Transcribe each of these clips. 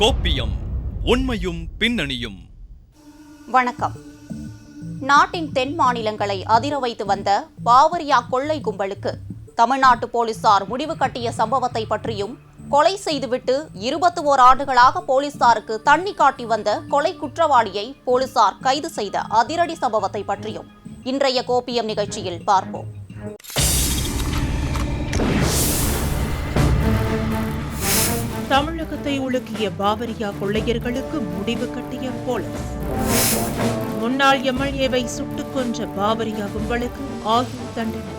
கோப்பியம் உண்மையும் பின்னணியும். வணக்கம். நாட்டின் தென் மாநிலங்களை அதிர வைத்து வந்த பாவரியா கொள்ளை கும்பலுக்கு தமிழ்நாட்டு போலீசார் முடிவு கட்டிய சம்பவத்தை பற்றியும் கொலை செய்துவிட்டு இருபத்தி ஓர் ஆண்டுகளாக போலீசாருக்கு தண்ணி காட்டி வந்த கொலை குற்றவாளியை போலீசார் கைது செய்த அதிரடி சம்பவத்தை பற்றியும் இன்றைய கோப்பியம் நிகழ்ச்சியில் பார்ப்போம். தமிழகத்தை உலுக்கிய பாவரியா கொள்ளையர்களுக்கு முடிவு கட்டிய போலீஸ் முன்னாள் எம்எல்ஏவை சுட்டுக் கொன்ற பாவரியா கும்பலுக்கு ஆயுள் தண்டனை.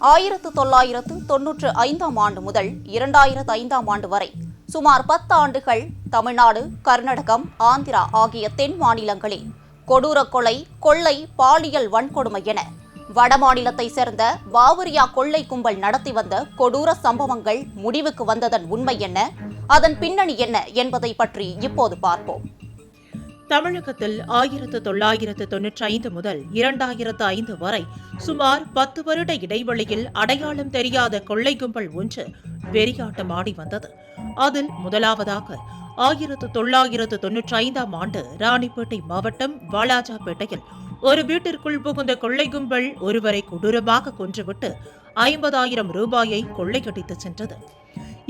ஆயிரத்து தொள்ளாயிரத்து தொன்னூற்று ஐந்தாம் ஆண்டு முதல் இரண்டாயிரத்து ஐந்தாம் ஆண்டு வரை சுமார் பத்து ஆண்டுகள் தமிழ்நாடு கர்நாடகம் ஆந்திரா ஆகிய தென் மாநிலங்களில் கொடூர கொலை கொள்ளை பாலியல் வன்கொடுமை என வடமாநிலத்தை சேர்ந்த பாவரியா கொள்ளை கும்பல் நடத்தி வந்த கொடூர சம்பவங்கள் முடிவுக்கு வந்ததன் உண்மை என்ன அதன் பின்னணி என்ன என்பதை பற்றி இப்போது பார்ப்போம். தமிழகத்தில் ஆயிரத்து தொள்ளாயிரத்து தொன்னூற்றி ஐந்து முதல் இரண்டாயிரத்து ஐந்து வரை சுமார் பத்து வருட இடைவெளியில் அடையாளம் தெரியாத கொள்ளை கும்பல் ஒன்று வெறியாட்டம் ஆடி வந்தது. அதில் முதலாவதாக ஆயிரத்து தொள்ளாயிரத்து தொன்னூற்றி ஐந்தாம் ஆண்டு ராணிப்பேட்டை மாவட்டம் வாலாஜாபேட்டையில் ஒரு வீட்டிற்குள் புகுந்த கொள்ளை கும்பல் ஒருவரை கொடூரமாக கொன்றுவிட்டு ஐம்பதாயிரம் ரூபாயை கொள்ளையடித்து சென்றது.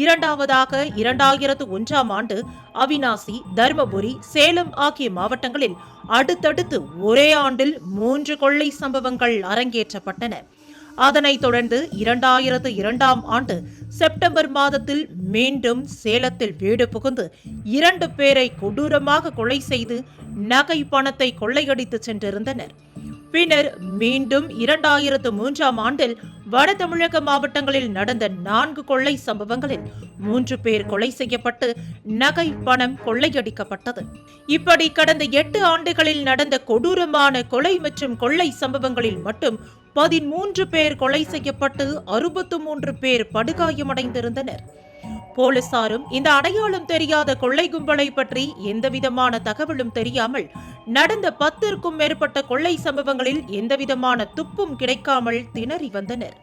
இரண்டாவதாக இரண்டாயிரத்து ஒன்றாம் ஆண்டு அவினாசி தர்மபுரி சேலம் ஆகிய மாவட்டங்களில் அடுத்தடுத்து ஒரே ஆண்டில் மூன்று கொள்ளை சம்பவங்கள் அரங்கேற்றப்பட்டன. அதனைத் தொடர்ந்து இரண்டாயிரத்து இரண்டாம் ஆண்டு செப்டம்பர் மாதத்தில் மீண்டும் சேலத்தில் வீடு புகுந்து இரண்டு பேரை கொடூரமாக கொலை செய்து நகை பணத்தை கொள்ளையடித்து சென்றிருந்தனர். பின்னர் மீண்டும் இரண்டாயிரத்து மூன்றாம் ஆண்டில் வட தமிழக மாவட்டங்களில் நடந்த நான்கு கொள்ளை சம்பவங்களில் மூன்று பேர் கொலை செய்யப்பட்டு நகை பணம் கொள்ளையடிக்கப்பட்டது. இப்படி கடந்த எட்டு ஆண்டுகளில் நடந்த கொடூரமான கொலை மற்றும் கொள்ளை சம்பவங்களில் மட்டும் பதிமூன்று பேர் கொலை செய்யப்பட்டு அறுபத்து மூன்று பேர் படுகாயமடைந்திருந்தனர். போலீசாரும் இந்த அடையாளம் தெரியாத கொள்ளை கும்பலை பற்றி எந்தவிதமான தகவலும் தெரியாமல் நடந்த பத்திற்கும் மேற்பட்ட கொள்ளை சம்பவங்களில் எந்தவிதமான துப்பும் கிடைக்காமல் திணறி வந்தனர்.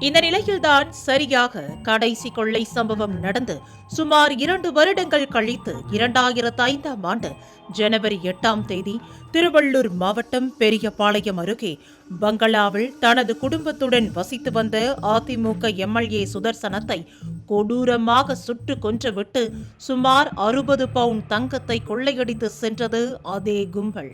இந்த நிலையில்தான் சரியாக கடைசி கொள்ளை சம்பவம் நடந்து சுமார் இரண்டு வருடங்கள் கழித்து இரண்டாயிரத்து ஐந்தாம் ஆண்டு ஜனவரி எட்டாம் தேதி திருவள்ளூர் மாவட்டம் பெரியபாளையம் அருகே பங்களாவில் தனது குடும்பத்துடன் வசித்து வந்த அதிமுக எம்எல்ஏ சுதர்சனத்தை கொடூரமாக சுட்டு கொன்றுவிட்டு சுமார் அறுபது பவுண்ட் தங்கத்தை கொள்ளையடித்து சென்றது அதே கும்பல்.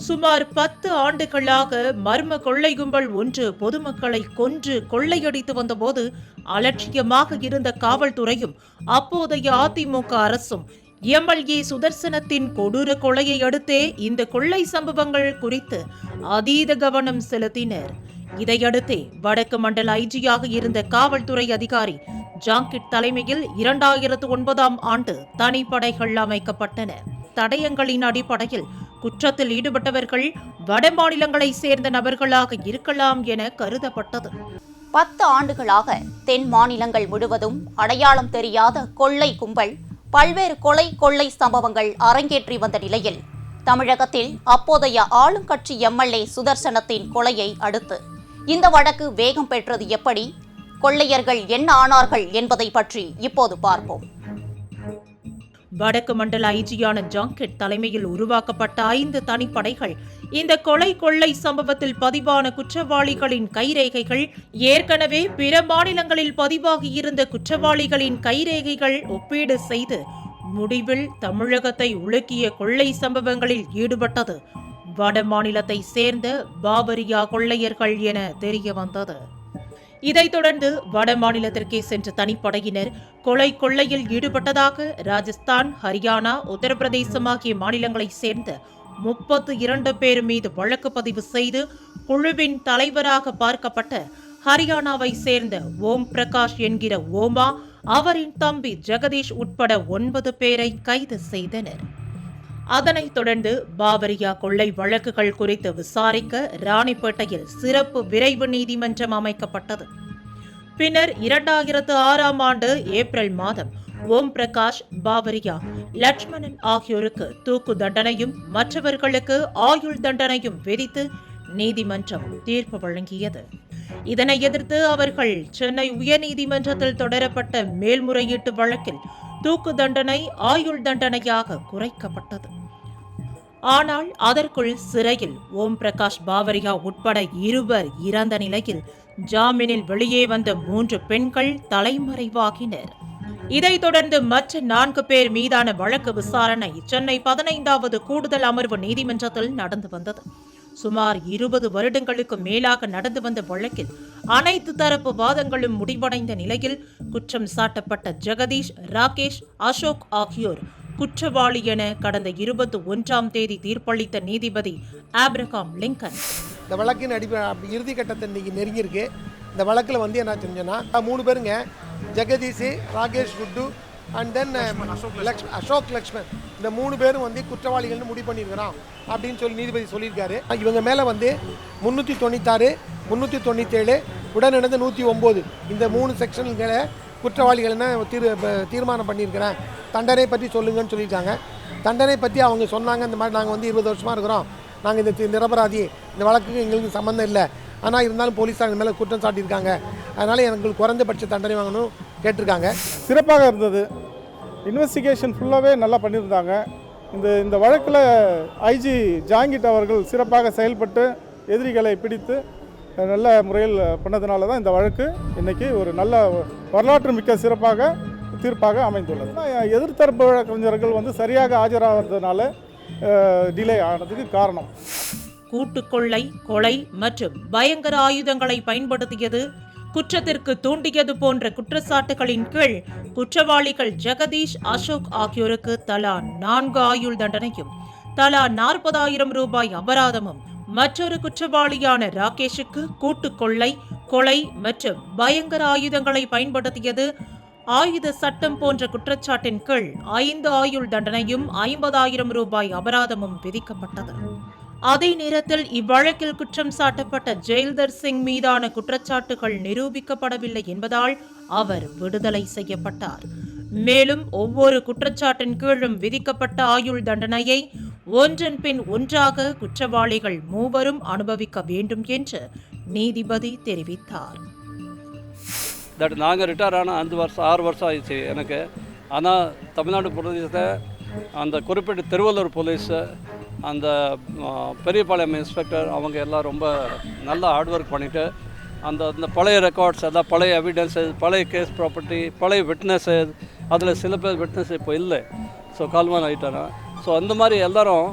சுமார் பத்து ஆண்டுகளாக மர்ம கொள்ளை கும்பல் ஒன்று பொதுமக்களை கொன்று கொள்ளையடித்து வந்தபோது அலட்சியமாக இருந்த காவல்துறையும் அப்போதைய அதிமுக அரசும் எம்எல்ஏ சுதர்சனத்தின் கொடூர கொலையை அடுத்தே இந்த கொள்ளை சம்பவங்கள் குறித்து அதீத கவனம் செலுத்தினர். இதையடுத்தே வடக்கு மண்டல ஐஜியாக இருந்த காவல்துறை அதிகாரி ஜாங்கிட் தலைமையில் இரண்டாயிரத்து ஒன்பதாம் ஆண்டு தனிப்படைகள் அமைக்கப்பட்டன. தடயங்களின் அடிப்படையில் குற்றத்தில் ஈடுபட்டவர்கள் வட மாநிலங்களை சேர்ந்த நபர்களாக இருக்கலாம் என கருதப்பட்டது. பத்து ஆண்டுகளாக தென் மாநிலங்கள் முழுவதும் அடையாளம் தெரியாத கொள்ளை கும்பல் பல்வேறு கொலை கொள்ளை சம்பவங்கள் அரங்கேற்றி வந்த நிலையில் தமிழகத்தில் அப்போதைய ஆளும் கட்சி எம்எல்ஏ சுதர்சனத்தின் கொலையை அடுத்து இந்த வழக்கு வேகம் பெற்றது எப்படி கொள்ளையர்கள் என்ன ஆனார்கள் என்பதை பற்றி இப்போது பார்ப்போம். வடக்கு மண்டல ஐஜியான ஜாங்கெட் தலைமையில் உருவாக்கப்பட்ட ஐந்து தனிப்படைகள். இந்த கொலை கொள்ளை சம்பவத்தில் பதிவான குற்றவாளிகளின் கைரேகைகள் ஏற்கனவே பிற மாநிலங்களில் பதிவாகியிருந்த குற்றவாளிகளின் கைரேகைகள் ஒப்பீடு செய்து முடிவில் தமிழகத்தை உலுக்கிய கொள்ளை சம்பவங்களில் ஈடுபட்டது. வட மாநிலத்தை சேர்ந்த பாபரியா கொள்ளையர்கள் என தெரிய வந்தது இதைத் தொடர்ந்து வட மாநிலத்திற்கே சென்ற தனிப்படையினர் கொலை கொள்ளையில் ஈடுபட்டதாக ராஜஸ்தான் ஹரியானா உத்தரப்பிரதேசம் ஆகிய மாநிலங்களைச் சேர்ந்த முப்பத்து இரண்டு பேர் மீது வழக்கு பதிவு செய்து குழுவின் தலைவராக பார்க்கப்பட்ட ஹரியானாவை சேர்ந்த ஓம் பிரகாஷ் என்கிற ஓமா அவரின் தம்பி ஜெகதீஷ் உட்பட ஒன்பது பேரை கைது செய்தனர். அதனைத் தொடர்ந்து பாவரியா கொள்ளை வழக்குகள் குறித்து விசாரிக்க ராணிப்பேட்டையில் சிறப்பு விரைவு நீதிமன்றம் அமைக்கப்பட்டது. பின்னர் இரண்டாயிரத்து ஆறாம் ஆண்டு ஏப்ரல் மாதம் ஓம் பிரகாஷ் பாவரியா லட்சுமணன் ஆகியோருக்கு தூக்கு தண்டனையும் மற்றவர்களுக்கு ஆயுள் தண்டனையும் விதித்து நீதிமன்றம் தீர்ப்பு வழங்கியது. இதனை எதிர்த்து அவர்கள் சென்னை உயர்நீதிமன்றத்தில் தொடரப்பட்ட மேல்முறையீட்டு வழக்கில் தூக்கு தண்டனை ஆயுள் தண்டனையாக குறைக்கப்பட்டது. ஆனால் அதற்குள் சிறையில் ஓம் பிரகாஷ் பாவரியா உட்பட இருவர் இறந்த நிலையில் ஜாமீனில் வெளியே வந்த மூன்று பெண்கள் தலைமறைவாகினர். இதைத் தொடர்ந்து மற்ற நான்கு பேர் மீதான வழக்கு விசாரணை சென்னை பதினைந்தாவது கூடுதல் அமர்வு நீதிமன்றத்தில் நடந்து வந்தது. சுமார் இருபது வருடங்களுக்கு மேலாக நடந்து வந்த வழக்கில் அனைத்து தரப்பு வாதங்களும் முடிவடைந்த நிலையில் குற்றம் சாட்டப்பட்ட ஜெகதீஷ் ராகேஷ் அசோக் ஆகியோர் குற்றவாளி என கடந்த இருபத்தி ஒன்றாம் தேதி தீர்ப்பளித்த நீதிபதி ஆப்ரகாம் லிங்கன். இந்த வழக்கின் அடிப்படை இறுதி கட்டத்தை இன்னைக்கு நெருங்கியிருக்கு. இந்த வழக்கில் வந்து என்ன செஞ்சோன்னா மூணு பேருங்க. ஜெகதீஷ் ராகேஷ் குட்டு அண்ட் தென் அசோக் லக்ஷ்மன் இந்த மூணு பேரும் வந்து குற்றவாளிகள்னு முடிவு பண்ணியிருக்கிறோம் அப்படின்னு சொல்லி நீதிபதி சொல்லியிருக்காரு. இவங்க மேலே வந்து முந்நூற்றி தொண்ணூத்தாறு முந்நூற்றி தொண்ணூற்றேழு உடனிழந்து நூற்றி ஒம்பது. இந்த மூணு செக்ஷன்களை குற்றவாளிகள்னு தீர் தீர்மானம் பண்ணியிருக்கிறேன் தண்டனை பற்றி சொல்லுங்கன்னு சொல்லியிருக்காங்க. தண்டனை பற்றி அவங்க சொன்னாங்க இந்த மாதிரி நாங்கள் வந்து இருபது வருஷமாக இருக்கிறோம். நாங்கள் இந்த நிரபராதி. இந்த வழக்குக்கு எங்களுக்கு சம்மந்தம் இல்லை. ஆனால் இருந்தாலும் போலீஸார் எங்கள் மேலே குற்றம் சாட்டியிருக்காங்க. அதனால் எங்களுக்கு குறைந்தபட்ச தண்டனை வாங்கணும் கேட்டிருக்காங்க. சிறப்பாக இருந்தது. இன்வெஸ்டிகேஷன் ஃபுல்லாகவே நல்லா பண்ணியிருந்தாங்க. இந்த இந்த வழக்கில் ஐஜி ஜாங்கிட் அவர்கள் சிறப்பாக செயல்பட்டு எதிரிகளை பிடித்து நல்ல முறையில் பண்ணதுனால தான் இந்த வழக்கு இன்றைக்கி ஒரு நல்ல வரலாற்று மிக்க சிறப்பாக தீர்ப்பாக அமைந்துள்ளது. எதிர்த்தரப்பு வழக்கறிஞர்கள் வந்து சரியாக ஆஜராகிறதுனால டிலே ஆனதுக்கு காரணம். கூட்டுக்கொள்ளை கொலை மற்றும் பயங்கர ஆயுதங்களை பயன்படுத்தியது குற்றத்திற்கு தூண்டியது போன்ற குற்றச்சாட்டுகளின் கீழ் குற்றவாளிகள் ஜெகதீஷ் அசோக் ஆகியோருக்கு தலா நான்கு ஆயுள் தண்டனையும் தலா நாற்பதாயிரம் ரூபாய் அபராதமும் மற்றொரு குற்றவாளியான ராகேஷுக்கு கூட்டுக்கொள்ளை கொலை மற்றும் பயங்கர ஆயுதங்களை பயன்படுத்தியது ஆயுத சட்டம் போன்ற குற்றச்சாட்டின் கீழ் ஐந்து ஆயுள் தண்டனையும் ஐம்பதாயிரம் ரூபாய் அபராதமும் விதிக்கப்பட்டது. அதே நேரத்தில் இவ்வழக்கில் குற்றம் சாட்டப்பட்ட ஜெயல்தர் சிங் மீதான குற்றச்சாட்டுகள் நிரூபிக்கப்படவில்லை என்பதால் அவர் விடுதலை செய்யப்பட்டார். மேலும் ஒவ்வொரு குற்றச்சாட்டின் கீழும் விதிக்கப்பட்ட ஆயுள் தண்டனையை ஒன்றன் பின் ஒன்றாக குற்றவாளிகள் மூவரும் அனுபவிக்க வேண்டும் என்று நீதிபதி தெரிவித்தார். தட் நாங்கள் ரிட்டையர் ஆன அஞ்சு வருஷம் ஆறு வருஷம் ஆயிடுச்சு எனக்கு. ஆனால் தமிழ்நாடு பிரதேசத்தை அந்த குறிப்பிட்ட திருவள்ளூர் போலீஸு அந்த பெரியபாளையம் இன்ஸ்பெக்டர் அவங்க எல்லாம் ரொம்ப நல்லா ஹார்ட் ஒர்க் பண்ணிவிட்டு அந்த அந்த பழைய ரெக்கார்ட்ஸ் எல்லாம் பழைய எவிடன்ஸஸ் பழைய கேஸ் ப்ராப்பர்ட்டி பழைய விட்னஸஸ் அதில் சில பேர் விட்னஸ் இப்போ இல்லை. ஸோ கால்வான் ஆகிட்டாங்க ஸோ அந்த மாதிரி எல்லோரும்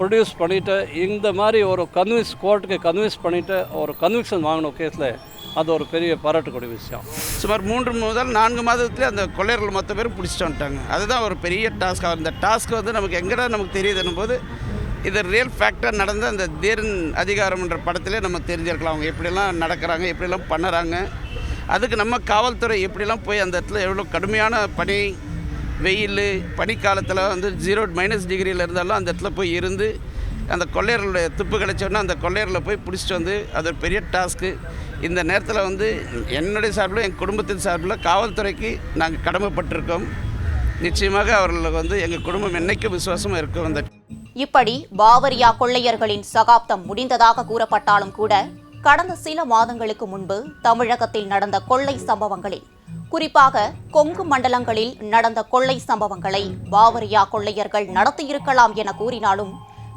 ப்ரொடியூஸ் பண்ணிவிட்டு இந்த மாதிரி ஒரு கன்வின்ஸ் கோர்ட்டுக்கு கன்வின்ஸ் பண்ணிவிட்டு ஒரு கன்விக்ஷன் வாங்கின கேஸில் அது ஒரு பெரிய பாராட்டக்கூடிய விஷயம். சுமார் மூன்று முதல் நான்கு மாதத்துலேயே அந்த கொள்ளையர்கள் மொத்த பேரும் பிடிச்சிட்டு வந்துட்டாங்க. அதுதான் ஒரு பெரிய டாஸ்க் அந்த டாஸ்க் வந்து நமக்கு எங்கடா நமக்கு தெரியுதுன்னும் போது இது ரியல் ஃபேக்டாக நடந்த அந்த தீரன் அதிகாரம்ன்ற படத்திலே நம்ம தெரிஞ்சிருக்கலாம். அவங்க எப்படிலாம் நடக்கிறாங்க எப்படிலாம் பண்ணுறாங்க. அதுக்கு நம்ம காவல்துறை எப்படிலாம் போய் அந்த இடத்துல எவ்வளோ கடுமையான பணி வெயில் பனிக்காலத்தில் வந்து ஜீரோ மைனஸ் டிகிரியில் இருந்தாலும் அந்த இடத்துல போய் இருந்து அந்த கொள்ளையர்களுடைய துப்பு கிடச்சோன்னா அந்த கொள்ளையரில் போய் பிடிச்சிட்டு வந்து அது ஒரு பெரிய டாஸ்க்கு இந்த நேரத்தில் வந்து என்னுடைய சார்பில் என் குடும்பத்தின் சார்பில் காவல்துறைக்கு நாங்கள் கடமைப்பட்டிருக்கோம். நிச்சயமாக அவர்களுக்கு வந்து எங்கள் குடும்பம் என்றைக்கும் விசுவாசமாக இருக்கும் அந்த இப்படி பாவரியா கொள்ளையர்களின் சகாப்தம் முடிந்ததாக கூறப்பட்டாலும் கூட கடந்த சில மாதங்களுக்கு முன்பு தமிழகத்தில் நடந்த கொள்ளை சம்பவங்களில் குறிப்பாக கொங்கு மண்டலங்களில் நடந்த கொள்ளை சம்பவங்களை பாவரியா கொள்ளையர்கள் நடத்தியிருக்கலாம் என கூறினாலும்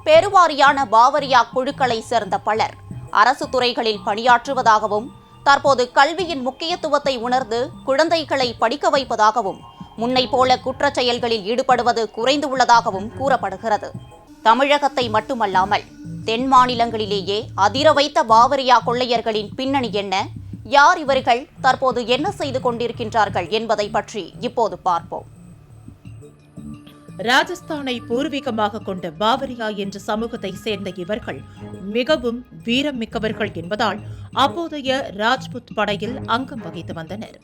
பெருவாரியான பாவரியா குழுக்களை சேர்ந்த பலர் அரசு துறைகளில் பணியாற்றுவதாகவும் தற்போது கல்வியின் முக்கியத்துவத்தை உணர்ந்து குழந்தைகளை படிக்க வைப்பதாகவும் முன்னை போல குற்றச் செயல்களில் ஈடுபடுவது குறைந்துள்ளதாகவும் கூறப்படுகிறது. தமிழகத்தை மட்டுமல்லாமல் தென் மாநிலங்களிலேயே அதிர வைத்த பாவரியா கொள்ளையர்களின் பின்னணி என்ன? யார் இவர்கள்? தற்போது என்ன செய்து கொண்டிருக்கின்றார்கள் என்பதை பற்றி இப்போது பார்ப்போம். ராஜஸ்தானை பூர்வீகமாக கொண்ட பாவரியா என்ற சமூகத்தை சேர்ந்த இவர்கள் மிகவும் வீரம் மிக்கவர்கள் என்பதால் அப்போதைய ராஜ்புத் படையில் அங்கம் வகித்து வந்தனர்.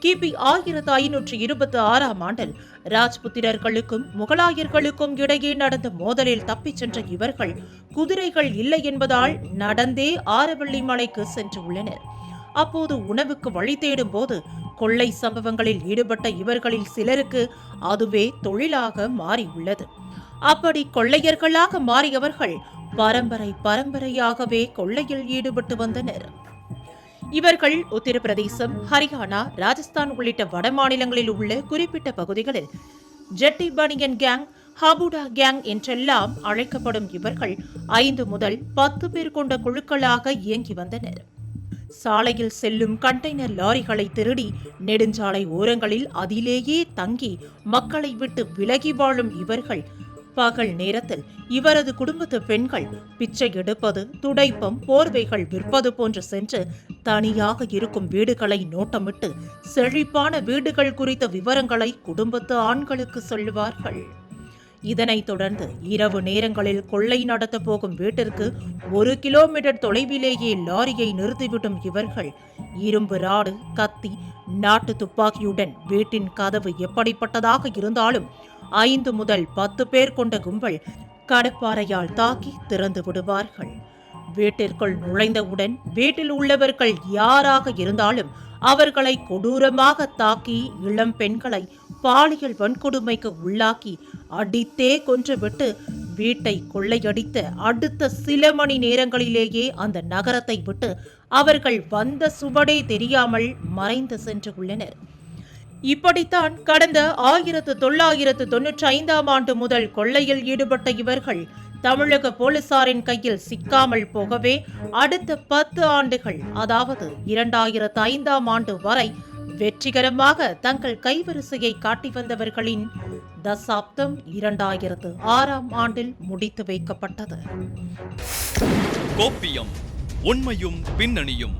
கிபி ஆயிரத்து ஐநூற்று இருபத்தி ஆறாம் ஆண்டில் ராஜ்புத்திரர்களுக்கும் முகலாயர்களுக்கும் இடையே நடந்த மோதலில் தப்பிச் சென்ற இவர்கள் குதிரைகள் இல்லை என்பதால் நடந்தே ஆரவள்ளி மலைக்கு சென்றுள்ளனர் அப்போது உணவுக்கு வழி தேடும் போது கொள்ளை சம்பவங்களில் ஈடுபட்ட இவர்களில் சிலருக்கு அதுவே தொழிலாக மாறியுள்ளது. அப்படி கொள்ளையர்களாக மாறியவர்கள் பரம்பரை பரம்பரையாகவே கொள்ளையில் ஈடுபட்டு வந்தனர். இவர்கள் உத்தரப்பிரதேசம் ஹரியானா ராஜஸ்தான் உள்ளிட்ட வட மாநிலங்களில் உள்ள குறிப்பிட்ட பகுதிகளில் ஜெட்டி பனியன் கேங் ஹபுடா கேங் என்றெல்லாம் அழைக்கப்படும் இவர்கள் ஐந்து முதல் பத்து பேர் கொண்ட குழுக்களாக இயங்கி வந்தனர். சாலையில் செல்லும் கண்டெய்னர் லாரிகளை திருடி நெடுஞ்சாலை ஓரங்களில் அதிலேயே தங்கி மக்களை விட்டு விலகி வாழும் இவர்கள். பகல் நேரத்தில் இவரது குடும்பத்து பெண்கள் பிச்சை எடுப்பது துடைப்பம் போர்வைகள் விற்பது போன்று சென்று தனியாக இருக்கும் வீடுகளை நோட்டமிட்டு செழிப்பான வீடுகள் குறித்த விவரங்களை குடும்பத்து ஆண்களுக்கு சொல்லுவார்கள். இதனைத் தொடர்ந்து இரவு நேரங்களில் கொள்ளை நடத்தப் போகும் வீட்டிற்கு ஒரு கிலோமீட்டர் தொலைவிலேயே லாரியை நிறுத்திவிடும் இவர்கள். இரும்பு ராடு கத்தி நாட்டு துப்பாக்கியுடன் வீட்டின் கதவு எப்படிப்பட்டதாக இருந்தாலும் ஐந்து முதல் பத்து பேர் கொண்ட கும்பல் கடப்பாறையால் தாக்கி திறந்து விடுவார்கள். வீட்டிற்குள் நுழைந்தவுடன் வீட்டில் உள்ளவர்கள் யாராக இருந்தாலும் அவர்களை கொடூரமாக தாக்கி இளம் பெண்களை பாலியல் வன்கொடுமைக்கு உள்ளாக்கி அடித்தே கொன்றுவிட்டு வீட்டை கொள்ளையடித்த அடுத்த சில மணி நேரங்களிலேயே அந்த நகரத்தை விட்டு அவர்கள் வந்த சுவடே தெரியாமல் மறைந்து சென்று உள்ளனர். இப்படித்தான் கடந்த ஆயிரத்து தொள்ளாயிரத்து தொன்னூற்றி ஐந்தாம் ஆண்டு முதல் கொள்ளையில் ஈடுபட்ட இவர்கள் தமிழக போலீசாரின் கையில் சிக்காமல் போகவே அடுத்த பத்து ஆண்டுகள் அதாவது இரண்டாயிரத்து ஐந்தாம் ஆண்டு வரை வெற்றிகரமாக தங்கள் கைவரிசையை காட்டி வந்தவர்களின் தசாப்தம் இரண்டாயிரத்து ஆறாம் ஆண்டில் முடித்து வைக்கப்பட்டது. கோப்பியம் உண்மையும் பின்னணியும்.